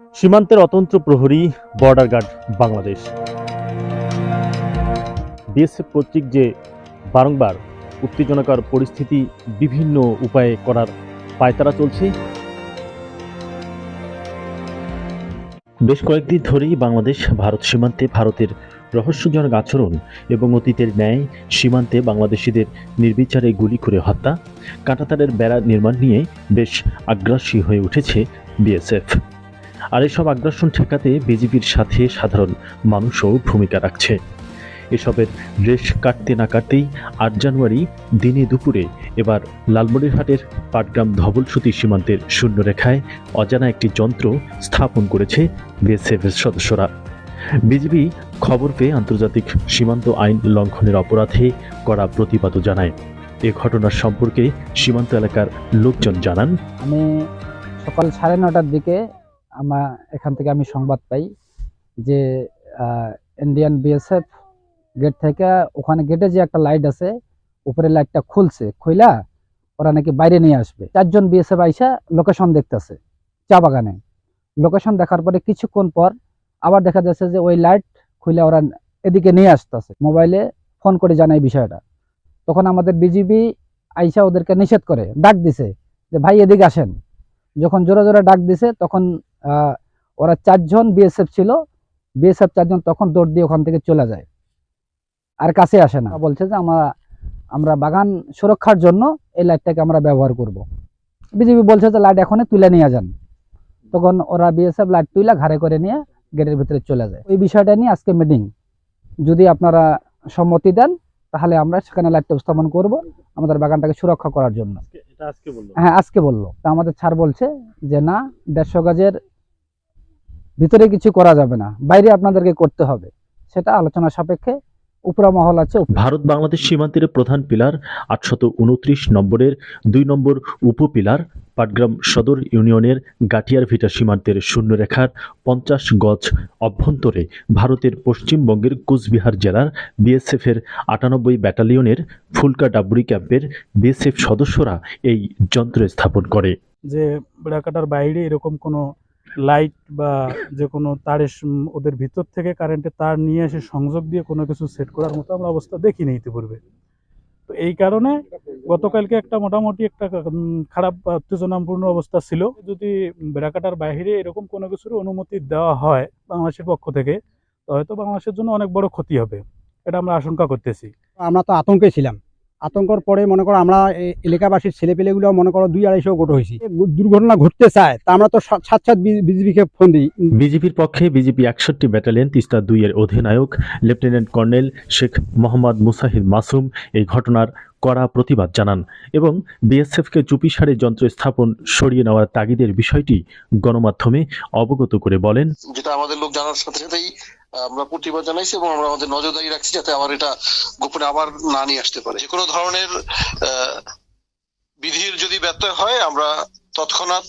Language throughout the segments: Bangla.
সীমান্তের অতন্ত্র প্রহরী বর্ডার গার্ড বাংলাদেশ। বিএসএফ কর্তৃক যে বারংবার উত্তেজনাকর পরিস্থিতি বিভিন্ন উপায়ে করার পায়তারা চলছে, বেশ কয়েকদিন ধরেই বাংলাদেশ ভারত সীমান্তে ভারতের রহস্যজনক আচরণ এবং অতীতের ন্যায় সীমান্তে বাংলাদেশিদের নির্বিচারে গুলি করে হত্যা, কাঁটাতারের বেড়া নির্মাণ নিয়ে বেশ আগ্রাসী হয়ে উঠেছে বিএসএফ। আর এসব আগ্রাসন ঠেকাতে বিজেপির সাথে সাধারণ মানুষও ভূমিকা রাখছে। এসবের রেশ কাটতে না কাটতেই আট জানুয়ারি দিনে দুপুরে এবার লালমনিরহাটের পাটগ্রাম ধবলসুতি সীমান্তের শূন্যরেখায় অজানা একটি যন্ত্র স্থাপন করেছে বিএসএফের সদস্যরা। বিজেপি খবর পেয়ে আন্তর্জাতিক সীমান্ত আইন লঙ্ঘনের অপরাধে করা প্রতিবাদও জানায়। এ ঘটনার সম্পর্কে সীমান্ত এলাকার লোকজন জানান, আমি সকাল সাড়ে নটার দিকে আমার এখান থেকে আমি সংবাদ পাই যে ইন্ডিয়ান বিএসএফ গেট থেকে ওখানে গেটে যে একটা লাইট আছে, উপরে লাইটটা খুলছে, খুইলা ওরা নাকি বাইরে নিয়ে আসবে। চারজন বিএসএফ আইসা লোকেশন দেখতেছে, চা বাগানে। লোকেশন দেখার পরে কিছুক্ষণ পর আবার দেখা যাচ্ছে যে ওই লাইট খুলে ওরা এদিকে নিয়ে আসতেছে মোবাইলে ফোন করে জানাই বিষয়টা। তখন আমাদের বিজিবি আইসা ওদেরকে নিষেধ করে, ডাক দিছে যে, ভাই, এদিকে আসেন। যখন জোরে জোরে ডাক দিছে, তখন ওরা চারজন বিএসএফ ছিল। বিএসএফ চারজন তখন দৌড় দিয়ে ওখান থেকে চলে যায়। আর কাছে আসে না। বলছে যে আমরা আমরা বাগান সুরক্ষার জন্য এই লাইটটাকে আমরা ব্যবহার করব। বিজেপি বলছে যে লাইট এখনই তুলে নিয়ে যান। তখন ওরা বিএসএফ লাইট তুলে ঘাড়ে করে নিয়ে গেটের ভিতরে চলে যায়। ওই বিষয়টা নিয়ে আজকে মিটিং যদি আপনারা সম্মতি দেন তাহলে আমরা সেখানে লাইটটা স্থাপন করব আমাদের বাগানটাকে সুরক্ষা করার জন্য। হ্যাঁ আজকে বলল। তা আমাদের ছাড় বলছে যে না দেড়শো গাজের ভিতরে কিছু করা যাবে না বাইরে আপনাদেরকে করতে হবে। সেটা আলোচনা সাপেক্ষে উপরা মহল আছে ভারত বাংলাদেশ সীমান্তের প্রধান পিলার আটশত উনত্রিশ নম্বরের দুই নম্বর উপপিলার পাটগ্রাম সদর ইউনিয়নের গাটিয়ার ভিটা সীমান্তের শূন্যরেখার পঞ্চাশ গজ অভ্যন্তরে ভারতের পশ্চিমবঙ্গের কুচবিহার জেলার বিএসএফের আটানব্বই ব্যাটালিয়নের ফুলকা ডাবুরি ক্যাম্পের বিএসএফ সদস্যরা এই যন্ত্র স্থাপন করে। যে বেড়াকাটার বাইরে এরকম কোনো লাইট বা যে কোনো তারের ওদের ভিতর থেকে কারেন্টের তার নিয়ে এসে সংযোগ দিয়ে কোনো কিছু সেট করার মতো আমরা অবস্থা দেখিনি ইতিপূর্বে। তো এই কারণে গতকালকে একটা মোটামুটি একটা খারাপ উত্তেজনাপূর্ণ অবস্থা ছিল। যদি বেড়াকাটার বাইরে এরকম কোনো কিছুর অনুমতি দেওয়া হয় বাংলাদেশের পক্ষ থেকে, তো হয়তো বাংলাদেশের জন্য অনেক বড় ক্ষতি হবে। এটা আমরা আশঙ্কা করতেছি। আমরা তো আতঙ্কে ছিলাম। আতঙ্কর পরে মনে করো আমরা এলাকাবাসীর ছেলেপেলেগুলো মনে করো দুই আড়াইশো গোটো হয়েছি। দুর্ঘটনা ঘটতে চায় তা আমরা তো সাত সাত বিজিবিকে ফোন দিই। বিজেপির পক্ষে বিজেপি একষট্টি ব্যাটালিয়ন তিস্তা দুইয়ের অধিনায়ক লেফটেন্যান্ট কর্নেল শেখ মোহাম্মদ মুসাহিদ মাসুম এই ঘটনার কড়া প্রতিবাদ জানান এবং বিএসএফকে চুপিসারে যন্ত্র স্থাপন সরিয়ে নেওয়ার তাগিদের বিষয়টি গণমাধ্যমে অবগত করে বলেন। যেটা আমাদের লোক জানার সাথে সাথেই আমরা প্রতিবাদ জানাইছি এবং আমরা আমাদের নজরদারি রাখছি যাতে আবার এটা গোপনে আবার না নিয়ে আসতে পারে। যে কোনো ধরনের আহ, বিধির যদি ব্যত্যয় হয় আমরা তৎক্ষণাৎ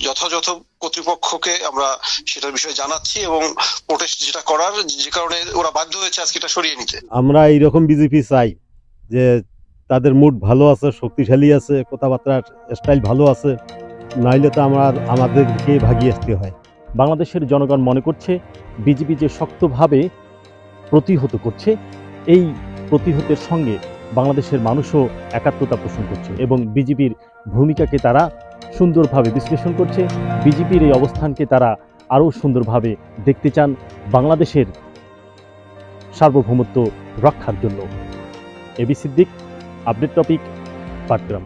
যথাযথ কর্তৃপক্ষকে আমরা সেটার বিষয়ে জানাচ্ছি এবং প্রোটেস্ট যেটা করার যে কারণে ওরা বাধ্য হয়েছে আজকে এটা সরিয়ে নিতে। আমরা এইরকম বিজেপি চাই যে তাদের মুড ভালো আছে শক্তিশালী আছে কথাবার্তার স্টাইল ভালো আছে নাইলে তো আমরা আমাদেরকে ভাগিয়ে আসতে হয়। বাংলাদেশের জনগণ মনে করছে বিজেপি যে শক্তভাবে প্রতিহত করছে, এই প্রতিহতের সঙ্গে বাংলাদেশের মানুষও একাত্মতা পোষণ করছে এবং বিজেপির ভূমিকাকে তারা সুন্দরভাবে বিশ্লেষণ করছে। বিজেপির এই অবস্থানকে তারা আরও সুন্দরভাবে দেখতে চান বাংলাদেশের সার্বভৌমত্ব রক্ষার জন্য। A B Siddique, update topic, Patgram.